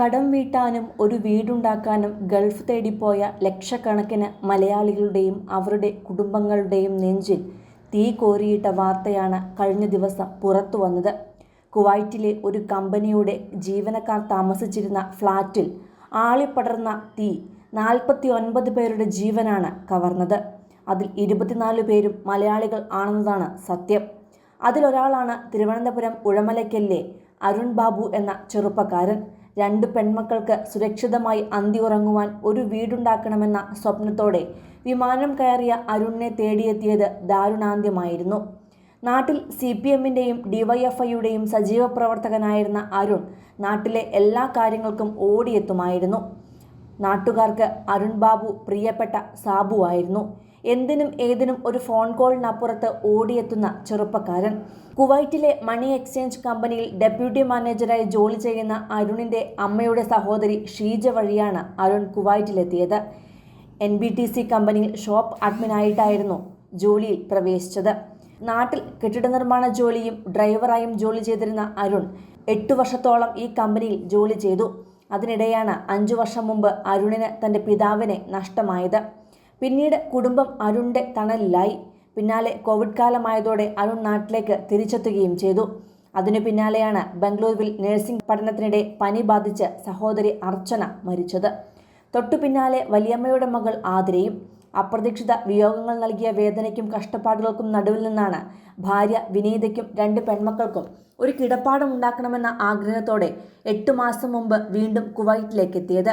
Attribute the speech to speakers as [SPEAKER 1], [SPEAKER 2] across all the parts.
[SPEAKER 1] കടം വീട്ടാനും ഒരു വീടുണ്ടാക്കാനും ഗൾഫ് തേടിപ്പോയ ലക്ഷക്കണക്കിന് മലയാളികളുടെയും അവരുടെ കുടുംബങ്ങളുടെയും നെഞ്ചിൽ തീ കോരിയിട്ട വാർത്തയാണ് കഴിഞ്ഞ ദിവസം പുറത്തു വന്നത്. കുവൈറ്റിലെ ഒരു കമ്പനിയുടെ ജീവനക്കാർ താമസിച്ചിരുന്ന ഫ്ളാറ്റിൽ ആളിപ്പടർന്ന തീ നാൽപ്പത്തി ഒൻപത് പേരുടെ ജീവനാണ് കവർന്നത്. അതിൽ ഇരുപത്തിനാല് പേരും മലയാളികൾ ആണെന്നതാണ് സത്യം. അതിലൊരാളാണ് തിരുവനന്തപുരം ഉഴമലയ്ക്കലിലെ അരുൺ ബാബു എന്ന ചെറുപ്പക്കാരൻ. രണ്ട് പെൺമക്കൾക്ക് സുരക്ഷിതമായി അന്തി ഉറങ്ങുവാൻ ഒരു വീടുണ്ടാക്കണമെന്ന സ്വപ്നത്തോടെ വിമാനം കയറിയ അരുണിനെ തേടിയെത്തിയത് ദാരുണാന്ത്യമായിരുന്നു. നാട്ടിൽ സി പി എമ്മിന്റെയും ഡിവൈഎഫ്ഐയുടെയും സജീവ പ്രവർത്തകനായിരുന്ന അരുൺ നാട്ടിലെ എല്ലാ കാര്യങ്ങൾക്കും ഓടിയെത്തുമായിരുന്നു. നാട്ടുകാർക്ക് അരുൺ ബാബു പ്രിയപ്പെട്ട സാബുവായിരുന്നു. എന്തിനും ഏതിനും ഒരു ഫോൺ കോളിനപ്പുറത്ത് ഓടിയെത്തുന്ന ചെറുപ്പക്കാരൻ. കുവൈറ്റിലെ മണി എക്സ്ചേഞ്ച് കമ്പനിയിൽ ഡെപ്യൂട്ടി മാനേജറായി ജോലി ചെയ്യുന്ന അരുണിന്റെ അമ്മയുടെ സഹോദരി ഷീജ വഴിയാണ് അരുൺ കുവൈറ്റിലെത്തിയത്. എൻ ബി ടി സി കമ്പനിയിൽ ഷോപ്പ് അഡ്മിനായിട്ടായിരുന്നു ജോലിയിൽ പ്രവേശിച്ചത്. നാട്ടിൽ കെട്ടിട നിർമ്മാണ ജോലിയും ഡ്രൈവറായും ജോലി ചെയ്തിരുന്ന അരുൺ എട്ടു വർഷത്തോളം ഈ കമ്പനിയിൽ ജോലി ചെയ്തു. അതിനിടെയാണ് അഞ്ചു വർഷം മുമ്പ് അരുണിന് തന്റെ പിതാവിനെ നഷ്ടമായത്. പിന്നീട് കുടുംബം അരുണിന്റെ തണലിലായി. പിന്നാലെ കോവിഡ് കാലമായതോടെ അരുൺ നാട്ടിലേക്ക് തിരിച്ചെത്തുകയും ചെയ്തു. അതിനു പിന്നാലെയാണ് ബംഗളൂരുവിൽ നഴ്സിംഗ് പഠനത്തിനിടെ പനി ബാധിച്ച് സഹോദരി അർച്ചന മരിച്ചത്. തൊട്ടു പിന്നാലെ വലിയമ്മയുടെ മകൾ ആതിരയും അപ്രതീക്ഷിത വിയോഗങ്ങൾ നൽകിയ വേദനയ്ക്കും കഷ്ടപ്പാടുകൾക്കും നടുവിൽ നിന്നാണ് ഭാര്യ വിനീതയ്ക്കും രണ്ട് പെൺമക്കൾക്കും ഒരു കിടപ്പാടം ഉണ്ടാക്കണമെന്ന ആഗ്രഹത്തോടെ എട്ടു മാസം മുമ്പ് വീണ്ടും കുവൈറ്റിലേക്ക് എത്തിയത്.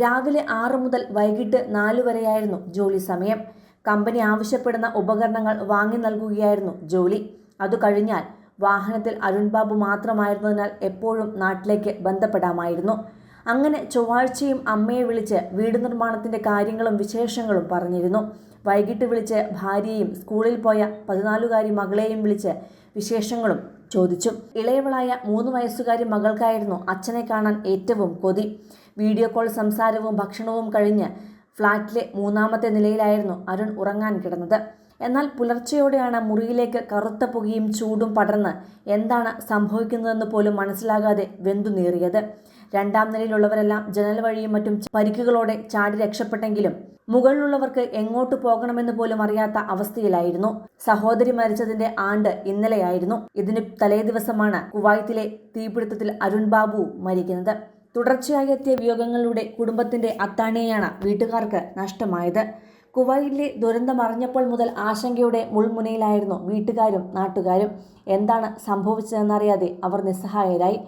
[SPEAKER 1] രാവിലെ ആറ് മുതൽ വൈകിട്ട് നാലു വരെയായിരുന്നു ജോലി സമയം. കമ്പനി ആവശ്യപ്പെടുന്ന ഉപകരണങ്ങൾ വാങ്ങി നൽകുകയായിരുന്നു ജോലി. അതു കഴിഞ്ഞാൽ വാഹനത്തിൽ അരുൺ ബാബു മാത്രമായിരുന്നതിനാൽ എപ്പോഴും നാട്ടിലേക്ക് ബന്ധപ്പെടാമായിരുന്നു. അങ്ങനെ ചൊവ്വാഴ്ചയും അമ്മയെ വിളിച്ച് വീട് നിർമ്മാണത്തിന്റെ കാര്യങ്ങളും വിശേഷങ്ങളും പറഞ്ഞിരുന്നു. വൈകിട്ട് വിളിച്ച് ഭാര്യയും സ്കൂളിൽ പോയ പതിനാലുകാരി മകളെയും വിളിച്ച് വിശേഷങ്ങളും ചോദിച്ചു. ഇളയവളായ മൂന്ന് വയസ്സുകാരി മകൾക്കായിരുന്നു അച്ഛനെ കാണാൻ ഏറ്റവും കൊതി. വീഡിയോ കോൾ സംസാരവും ഭക്ഷണവും കഴിഞ്ഞ് ഫ്ളാറ്റിലെ മൂന്നാമത്തെ നിലയിലായിരുന്നു അരുൺ ഉറങ്ങാൻ കിടന്നത്. എന്നാൽ പുലർച്ചയോടെയാണ് മുറിയിലേക്ക് കറുത്ത പുകയും ചൂടും പടർന്ന് എന്താണ് സംഭവിക്കുന്നതെന്ന് പോലും മനസ്സിലാകാതെ വെന്തു നീറിയത്. രണ്ടാം നിലയിലുള്ളവരെല്ലാം ജനൽ വഴിയും മറ്റും പരിക്കുകളോടെ ചാടി രക്ഷപ്പെട്ടെങ്കിലും മുകളിലുള്ളവർക്ക് എങ്ങോട്ട് പോകണമെന്ന് പോലും അറിയാത്ത അവസ്ഥയിലായിരുന്നു. സഹോദരി മരിച്ചതിന്റെ ആണ്ട് ഇന്നലെയായിരുന്നു. ഇതിന് തലേദിവസമാണ് കുവൈത്തിലെ തീപിടുത്തത്തിൽ അരുൺ ബാബു മരിക്കുന്നത്. തുടർച്ചയായി എത്തിയ വിയോഗങ്ങളിലൂടെ കുടുംബത്തിന്റെ അത്താണിയാണ് വീട്ടുകാർക്ക് നഷ്ടമായത്. കുവൈറ്റിലെ ദുരന്തം അറിഞ്ഞപ്പോൾ മുതൽ ആശങ്കയുടെ മുൾമുനയിലായിരുന്നു വീട്ടുകാരും നാട്ടുകാരും. എന്താണ് സംഭവിച്ചതെന്നറിയാതെ അവർ നിസ്സഹായരായി.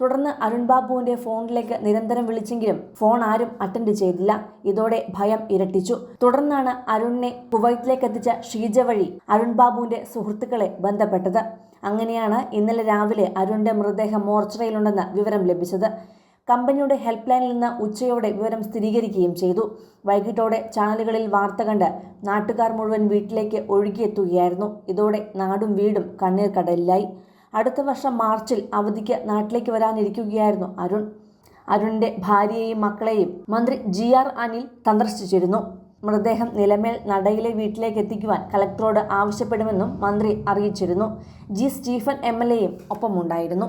[SPEAKER 1] തുടർന്ന് അരുൺ ബാബുവിന്റെ ഫോണിലേക്ക് നിരന്തരം വിളിച്ചെങ്കിലും ഫോൺ ആരും അറ്റൻഡ് ചെയ്തില്ല. ഇതോടെ ഭയം ഇരട്ടിച്ചു. തുടർന്നാണ് അരുണിനെ കുവൈറ്റിലേക്ക് എത്തിച്ച ഷീജ വഴി അരുൺ ബാബുവിന്റെ സുഹൃത്തുക്കളെ ബന്ധപ്പെട്ടത്. അങ്ങനെയാണ് ഇന്നലെ രാവിലെ അരുണിന്റെ മൃതദേഹം മോർച്ചറിയിലുണ്ടെന്ന് വിവരം ലഭിച്ചത്. കമ്പനിയുടെ ഹെൽപ്പ് ലൈനിൽ നിന്ന് ഉച്ചയോടെ വിവരം സ്ഥിരീകരിക്കുകയും ചെയ്തു. വൈകിട്ടോടെ ചാനലുകളിൽ വാർത്ത കണ്ട് നാട്ടുകാർ മുഴുവൻ വീട്ടിലേക്ക് ഒഴുകിയെത്തുകയായിരുന്നു. ഇതോടെ നാടും വീടും കണ്ണീർ കടലിലായി അടുത്ത വർഷം മാർച്ചിൽ അവധിക്ക് നാട്ടിലേക്ക് വരാനിരിക്കുകയായിരുന്നു അരുൺ. അരുണിന്റെ ഭാര്യയെയും മക്കളെയും മന്ത്രി ജി ആർ അനിൽ സന്ദർശിച്ചിരുന്നു. മൃതദേഹം നിലമേൽ നടയിലെ വീട്ടിലേക്ക് എത്തിക്കുവാൻ കലക്ടറോട് ആവശ്യപ്പെടുമെന്നും മന്ത്രി അറിയിച്ചിരുന്നു. ജി സ്റ്റീഫൻ എം എൽ എയും ഒപ്പമുണ്ടായിരുന്നു.